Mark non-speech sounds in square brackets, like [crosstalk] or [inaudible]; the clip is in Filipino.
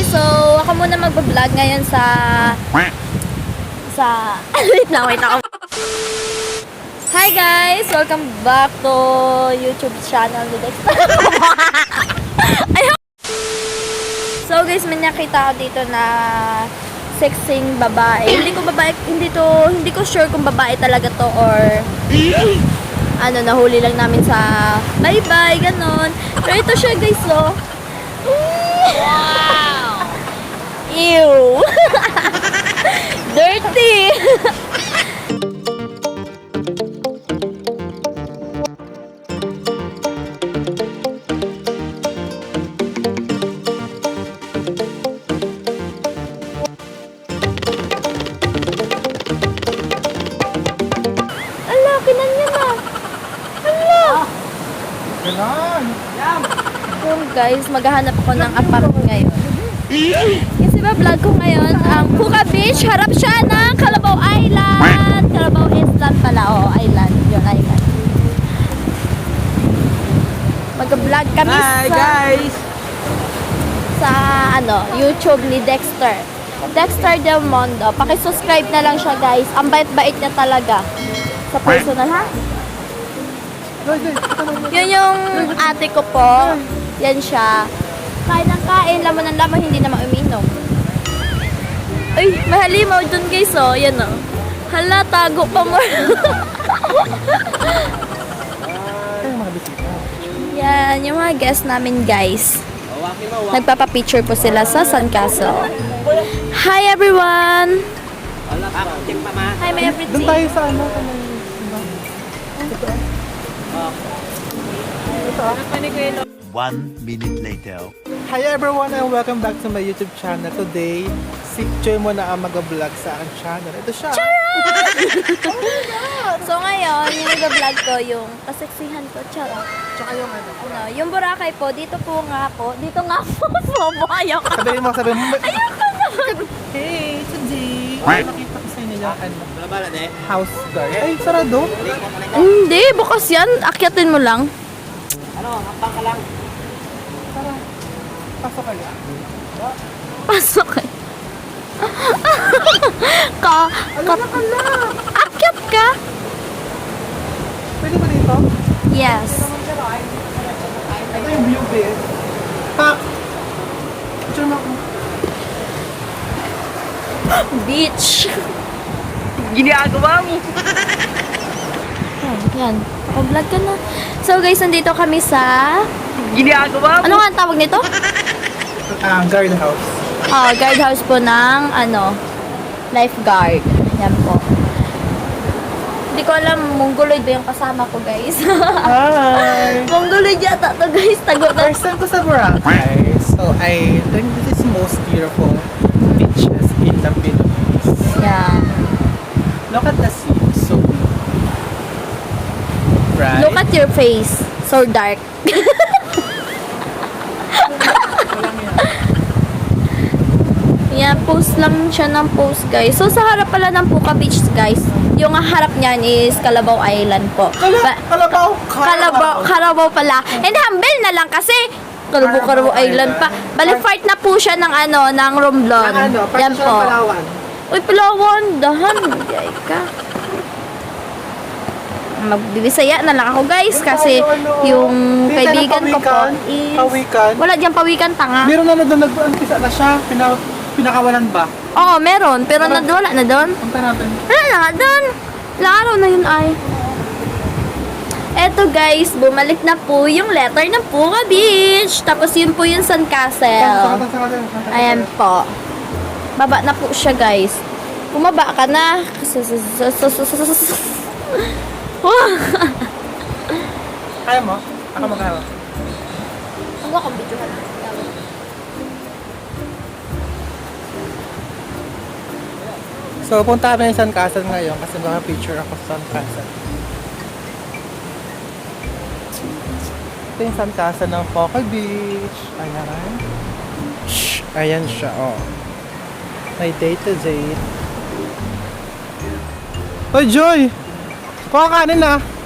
guys, so ako muna mag-vlog ngayon sa sa [laughs] wait lang, wait lang. Hi guys, welcome back to YouTube channel ni Dexter. [laughs] So guys, may nakita ko dito na sexing babae. Hindi ko babae, hindi to, hindi ko sure kung babae talaga to or ano, nahuli lang namin sa bye-bye, ganon. Pero ito siya guys, oh. Wow! [laughs] Ew! [laughs] Dirty! Ala, kinan niya na. Ala! Ganon. Yung guys, maghahanap ako ng apartment ngayon. Kasi ba vlog ko ngayon ang Puka Beach. Harap siya ng Calabaw Island. Calabaw Island pala. Oh, island. Yun, island. Mag-vlog kami Hi sa, guys. sa ano, YouTube ni Dexter. Dexter Del Mondo. Pakisubscribe na lang siya guys. Ang bait-bait niya talaga. Sa personal ha? Yun yung ate ko po. Yan siya. Kain ng kain, laman ng laman, hindi naman uminom. Ay, may halimaw dun guys, oh. Yan, oh. Hala, tago pa mo. Yan, yung mga guests namin, guys. Nagpapapicture po sila sa Sandcastle. Hi, everyone! Hi, Doon everything. tayo sa ano. ano, One minute later. Hi everyone and welcome back to my YouTube channel. Today, si Joy mo na ang mag-vlog sa aking channel. Ito siya. So, ngayon, yung nag-vlog ko, yung kaseksihan ko, charot. Tsaka yung ano. Ano, yung Boracay po, dito po nga po, dito nga po, [laughs] sumabayo ka. Sabihin mo, sabihin mo. Ayoko naman. Hey, today. Ay, nakita ko sa inyo yung ano. House guard. Ay, sarado. Hindi, bukas yan. Akyatin mo lang. Tara. Pasok kayo. Pasok eh. ka, ka, akyat ka? Pwede ba dito? Yes. Ito yung view base. Pak! Mo ako. Beach. Ginagawa mo. Yan, yan. Pag-vlog ka na. So guys, nandito kami sa... Ginagawa? Ano nga ang tawag nito? Ah, guard house. Ah, guardhouse po ng ano, lifeguard. Yan po. Hindi ko alam, mongoloid ba yung kasama ko, guys? [laughs] Hi! mongoloid yata to, guys. Tago na. First time ko sa Boracay. So, I think this is most beautiful beaches in the Philippines. Yeah. Look at the sea. Right? Look at your face. So dark. Yeah, post lang siya ng post, guys. So, sa harap pala ng Puka Beach, guys, yung harap niyan is Calabaw Island po. Kala, Ba- kalabaw! Kalabaw, Kalabaw pala. And humble na lang kasi Kalabaw, Kalabaw Island pa. Bali, part na po siya ng ano, ng Romblon. Ang ano, Yan siya po. ng Palawan. Uy, Palawan, dahan. Yay ka. Magbibisaya na lang ako guys kasi yung kaibigan ko po pawikan? is Pawikan? wala diyang pawikan tanga. Meron na na doon, nag-umpisa na siya. Pina, pinakawalan ba? Oo, meron pero nad, wala na doon. Punta natin. Wala na nga doon. Ilang araw na yun ay. Eto guys, bumalik na po yung letter ng Puka Beach. Tapos yun po yung saka, saka. Ayan po. Baba na po siya, guys. Bumaba ka na. [laughs] Kaya mo? Ako magkakawa. Ang wakang video ka na. So, punta kami sa San Castle ngayon kasi baka picture ako sa San Castle. Ito yung San Castle ng Poca Beach. Ayan. Shh. Ayan siya, oh. May date to date. Hoy, Joy! Kuha ka kanin ah.